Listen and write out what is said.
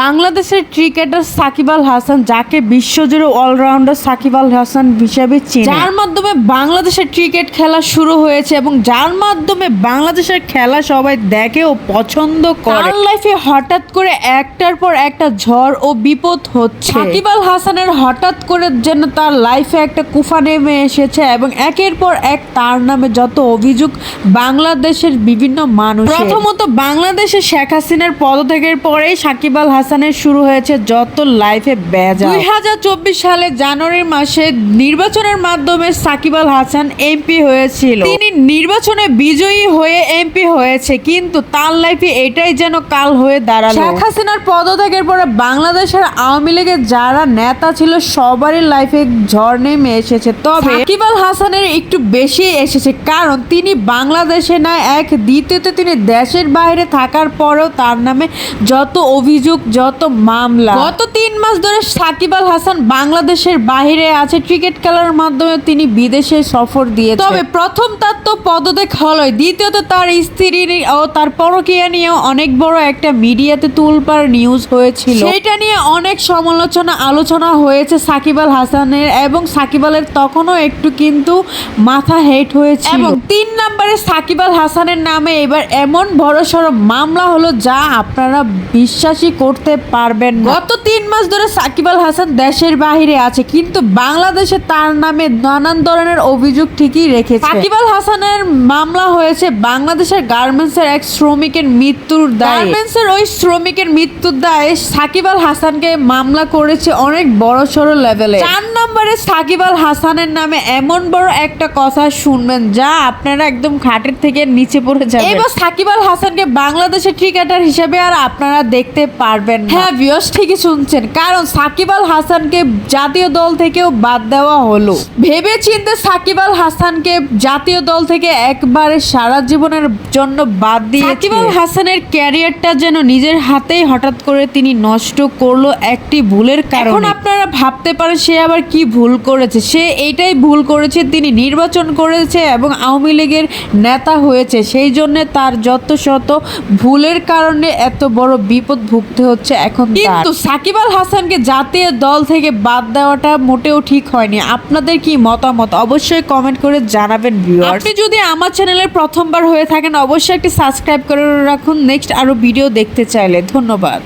বাংলাদেশের ক্রিকেটার সাকিব আল হাসান যাকে বিশ্বজুড়ে অলরাউন্ডার সাকিব আল হাসান হিসেবে চেনে। যার মাধ্যমে বাংলাদেশের ক্রিকেট খেলা শুরু হয়েছে এবং যার মাধ্যমে বাংলাদেশের খেলা সবাই দেখে ও পছন্দ করে। তার লাইফে হঠাৎ করে একটার পর একটা ঝড় ও বিপদ হচ্ছে। সাকিব আল হাসানের হঠাৎ করে যেন তার লাইফে একটা কুফা নেমে এসেছে এবং একের পর এক তার নামে যত অভিযোগ বাংলাদেশের বিভিন্ন মানুষ প্রথমত বাংলাদেশে শেখ হাসিনার পদত্যাগের পরেই সাকিব আল হাসানের শুরু হয়েছে যত লাইফে বেজা দুই হাজার চব্বিশ সালে জানুয়ারি মাসে নির্বাচনের মাধ্যমে সাকিব আল হাসান এমপি হয়েছিল। তিনি নির্বাচনে বিজয়ী হয়ে এমপি হয়েছে কিন্তু তার লাইফে এটাই যেন কাল হয়ে দাঁড়াল। শেখ হাসিনার পদত্যাগের পরে বাংলাদেশের আওয়ামী লীগের যারা নেতা ছিল সবারই লাইফে ঝড় নেমে এসেছে। তবে সাকিব আল হাসানের একটু বেশি এসেছে কারণ তিনি বাংলাদেশে না এক দ্বিতীয়তে তিনি দেশের বাইরে থাকার পরেও তার নামে যত অভিযোগ যত মামলা। গত তিন মাস ধরে সাকিব আল হাসান বাংলাদেশের বাইরে আছে ক্রিকেট খেলার মাধ্যমে তিনি বিদেশে সফর দিয়ে তবে প্রথম তার তো পদত্যাগ হলোই দ্বিতীয়ত তার স্ত্রী ও তার পরকীয়া নিয়েও অনেক বড় একটা মিডিয়াতে তুলপার নিউজ হয়েছিল। সেটা নিয়ে অনেক সমালোচনা আলোচনা হয়েছে সাকিব আল হাসানের এবং সাকিব আলের তখনও একটু কিন্তু মাথা হেট হয়েছে এবং তিন নম্বরে সাকিব আল হাসানের নামে এবার এমন বড় সড়ো মামলা হলো যা আপনারা বিশ্বাসই করতে পারবেন গত তিন মাস ধরে সাকিব আল হাসান দেশের বাইরে আছে কিন্তু বাংলাদেশে তার নামে নানান ধরনের অভিযোগ ঠিকই রেখেছে। সাকিব আল হাসানের মামলা হয়েছে বাংলাদেশের গার্মেন্টসের এক শ্রমিকের মৃত্যুর দায়ে। গার্মেন্টসের ওই শ্রমিকের মৃত্যুর দায়ে সাকিব আল হাসানকে মামলা করেছে অনেক বড় সড়ো লেভেলে চার নম্বরে সাকিব আল হাসানের নামে এমন বড় একটা কথা শুনবেন যা আপনারা একদম খাটের থেকে নিচে পড়ে যাবেন। এবার সাকিব আল হাসানকে বাংলাদেশের ক্রিকেটার হিসেবে আর আপনারা দেখতে পারবেন না। হ্যাঁ ভিউয়ার্স ঠিকই শুনছেন কারণ সাকিব আল হাসানকে জাতীয় দল থেকেও বাদ দেওয়া হলো। ভেবে চিন্তে সাকিব আল হাসানকে জাতীয় দল থেকে একবারে সারা জীবনের জন্য বাদ দিয়ে সাকিব আল হাসানের ক্যারিয়ারটা যেন নিজের হাতেই হঠাৎ করে তিনি নষ্ট করল একটি ভুলের কারণে। এখন আপনারা ভাবতে পারেন সে আবার কি ভুল করেছে। সে এইটাই ভুল করেছে তিনি নির্বাচন করেছে এবং আওয়ামী লীগের নেতা হয়েছে। সেই জন্য তার যত শত ভুলের কারণে এত বড় বিপদ ভুগতে হচ্ছে এখন কিন্তু সাকিব আল হাসানকে জাতীয় দল থেকে বাদ দেওয়াটা মোটেও ঠিক হয়নি। আপনাদের কি মতামত? অবশ্যই কমেন্ট করে জানাবেন ভিউয়ার আপনি যদি আমার চ্যানেলের প্রথমবার হয়ে থাকেন অবশ্যই একটি সাবস্ক্রাইব করে রাখুন। নেক্সট আরও ভিডিও দেখতে চাইলে। ধন্যবাদ।